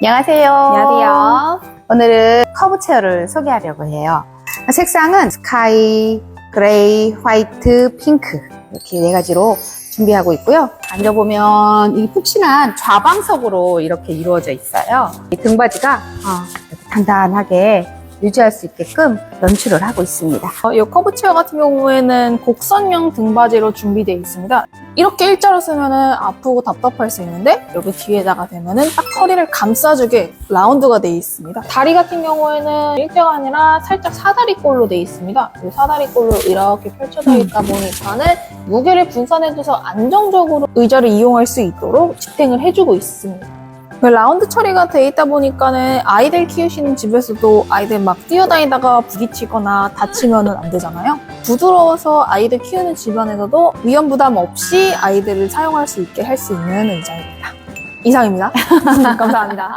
안녕하세요. 안녕하세요. 오늘은 커브 체어를 소개하려고 해요. 색상은 스카이, 그레이, 화이트, 핑크 이렇게 네 가지로 준비하고 있고요. 앉아보면 이 푹신한 좌방석으로 이렇게 이루어져 있어요. 이 등받이가 어, 단단하게 유지할 수 있게끔 연출을 하고 있습니다. 어, 이 커브 체어 같은 경우에는 곡선형 등받이로 준비되어 있습니다. 이렇게 일자로 쓰면 아프고 답답할 수 있는데 여기 뒤에다가 대면 은 딱 허리를 감싸주게 라운드가 되어 있습니다. 다리 같은 경우에는 일자가 아니라 살짝 사다리꼴로 되어 있습니다. 이 사다리꼴로 이렇게 펼쳐져 있다 보니까는 무게를 분산해줘서 안정적으로 의자를 이용할 수 있도록 지탱을 해주고 있습니다. 그 라운드 처리가 돼 있다 보니까는 아이들 키우시는 집에서도 아이들 막 뛰어다니다가 부딪히거나 다치면은 안 되잖아요. 부드러워서 아이들 키우는 집안에서도 위험 부담 없이 아이들을 사용할 수 있게 할 수 있는 의자입니다. 이상입니다. 감사합니다.